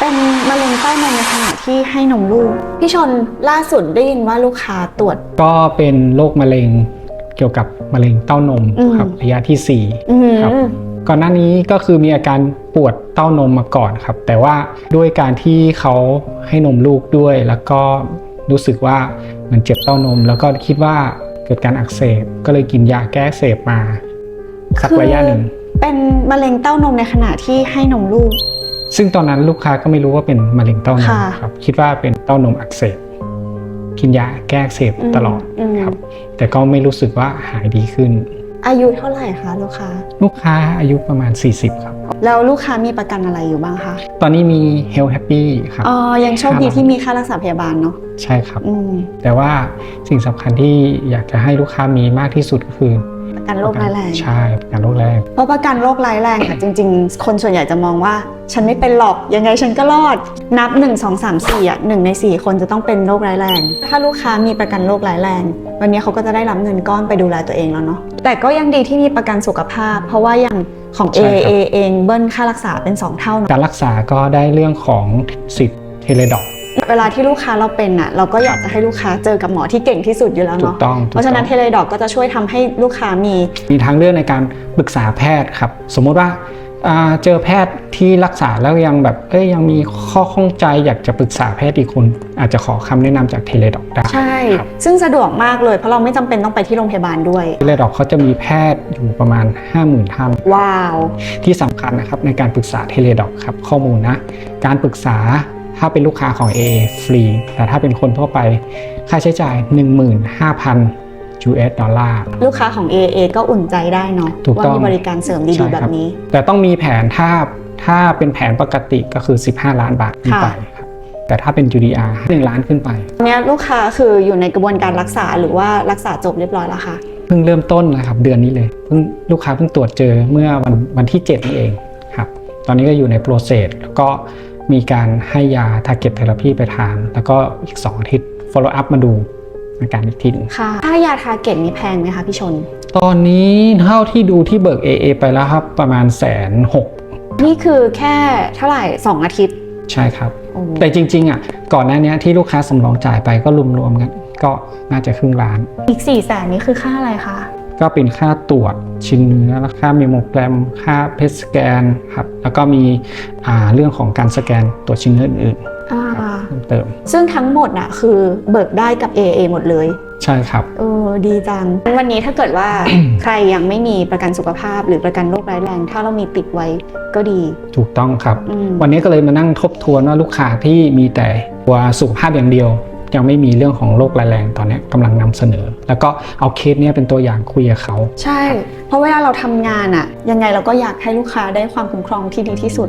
เป็นมะเร็งเต้านมในขณะที่ให้นมลูก พี่ชนล่าสุดได้ยินว่าลูกค้าตรวจ ก็เป็นโรคมะเร็งเกี่ยวกับมะเร็งเต้านมอืม ครับระยะที่อืม 4ครับก่อนหน้านี้ก็คือมีอาการปวดเต้านมมาก่อนครับ แต่ว่าด้วยการที่เขาให้นมลูกด้วย แล้วก็รู้สึกว่ามันเจ็บเต้านม แล้วก็คิดว่าเกิดการอักเสบก็เลยกินยาแก้อักเสบมาสักระยะหนึ่ง เป็นมะเร็งเต้านมในขณะที่ให้นมลูก ซึ่งตอนนั้นลูกค้าก็ไม่รู้ว่าเป็นมะเร็งเต้านมค่ะ ครับคิดว่าเป็นเต้านมอักเสบกินยาแก้อักเสบตลอดมครับ แต่ก็ไม่รู้สึกว่าหายดีขึ้น อายุเท่าไหร่คะลูกค้า ลูกค้าอายุประมาณ 40 ครับ แล้วลูกค้ามีประกันอะไรอยู่บ้างคะตอนนี้มี Health Happy ครับ อ๋อยังโชคดีที่มีค่ารักษาพยาบาลเนาะใช่ครับ อืม แต่ว่าสิ่งสำคัญที่อยากจะให้ลูกค้ามีมากที่สุดก็คือประ กันโรคร้ายแรงใช่ประกันโรคแรงเพราะประกันโรคร้ายแรงค่ะจริง ๆ คนส่วนใหญ่จะมองว่า ฉันไม่เป็นหรอกยังไงฉันก็รอดนับ 1 2 3 4อะหนึ่งใน 4 คนจะต้องเป็นโรคร้ายแรง ถ้าลูกค้ามีประกันโรคร้ายแรง วันนี้เขาก็จะได้รับเงินก้อนไปดูแลตัวเองแล้วเนาะแต่ก็ยังดีที่มีประกันสุขภาพ เพราะว่าอย่างของใช่ครับ AA เองเบิ้ลค่ารักษาเป็น 2 เท่าเนาะการรักษาก็ได้เรื่องของสิทธิ์เทเลดอก เวลาที่ลูกค้าเราเป็นอะเราก็อยากจะให้ลูกค้าเจอกับหมอที่เก่งที่สุดอยู่แล้วถูเนาะกต้อง เพราะฉะนั้นเทเลดอกก็จะช่วยทำให้ลูกค้ามี มีทางเลือกในการปรึกษาแพทย์ครับ สมมุติว่าอ่าเจอแพทย์ที่รักษาแล้วยังแบบเอ้ยยังมีข้อข้องใจอยากจะปรึกษาแพทย์อีกคนอาจจะขอคำแนะนำจากเทเลดอกได้ใช่ ครับ ซึ่งสะดวกมากเลยเพราะเราไม่จำเป็นต้องไปที่โรงพยาบาลด้วย เทเลดอกเขาจะมีแพทย์อยู่ประมาณ 50,000ท่าน ว้าว ที่สำคัญนะครับในการปรึกษาเทเลดอกครับข้อมูลนะ การปรึกษา ถ้าเป็นลูกค้าของ AA ฟรี แต่ถ้าเป็นคนทั่วไป ค่าใช้จ่าย 15,000 US ดอลลาร์ ลูกค้าของ AA ก็อุ่นใจได้เนาะถูกว่าต้องมีบริการเสริมใช่ดีๆคแบรับ บนี้ แต่ต้องมีแผนถ้าถ้าเป็นแผนปกติก็คือ 15 ล้านบาทขึ้นค่ะไปครับแต่ถ้าเป็น UDR 1ล้านขึ้นไป ตอนนี้ลูกค้าคืออยู่ในกระบวนการรักษาหรือว่ารักษาจบเรียบร้อยแล้วค่ะเพิ่งเริ่มต้นนะครับเดือนนี้เลยเพิ่งลูกค้าเพิ่งตรวจเจอเมื่อวันวันที่ 7 นี่เองครับ ตอนนี้ก็อยู่ในโปรเซสแล้วก็ มีการให้ยา target therapy ไปทาน แล้วก็อีก 2 อาทิตย์ follow up มาดูอาการอีกทีหนึงค่ะค่ายาทาร์เก็ตนี่แพงไหมคะพี่ชน ตอนนี้เท่าที่ดูที่เบิก AA ไปแล้วครับ ประมาณแสนหกนี่คือแค่เท่าไหร่ 2 อาทิตย์ ใช่ครับโอ้แต่จริง ๆอะก่อนหน้านี้ที่ลูกค้าสำรองจ่ายไปก็รวมๆกันก็น่าจะครึ่งล้าน อีก4ี่แสนนี่คือค่าอะไรคะ ก็เป็นค่าตรวจชิ้นเนื้อแล้วค่าเมโมแกรม ค่าเพสสแกนครับแล้วก็มีอ่าเรื่องของการสแกนตรวจชิ้นเนื้ออื่นอ่าๆเพิ่มเติม ซึ่งทั้งหมดน่ะคือเบิกได้กับ AA หมดเลย ใช่ครับเออดีจัง วันนี้ถ้าเกิดว่าใครยังไม่มีประกันสุขภาพหรือประกันโรคร้ายแรง ถ้าเรามีติดไว้ก็ดี ถูกต้องครับอืมวันนี้ก็เลยมานั่งทบทวนว่าลูกค้าที่มีแต่ตัวสุขภาพอย่างเดียว ยังไม่มีเรื่องของโรคร้ายแรงตอนนี้กำลังนำเสนอ แล้วก็เอาเคสเนี้ยเป็นตัวอย่างคุยกับเขา ใช่ เพราะเวลาเราทำงานอะยังไงเราก็อยากให้ลูกค้าได้ความคุ้มครองที่ดีที่สุด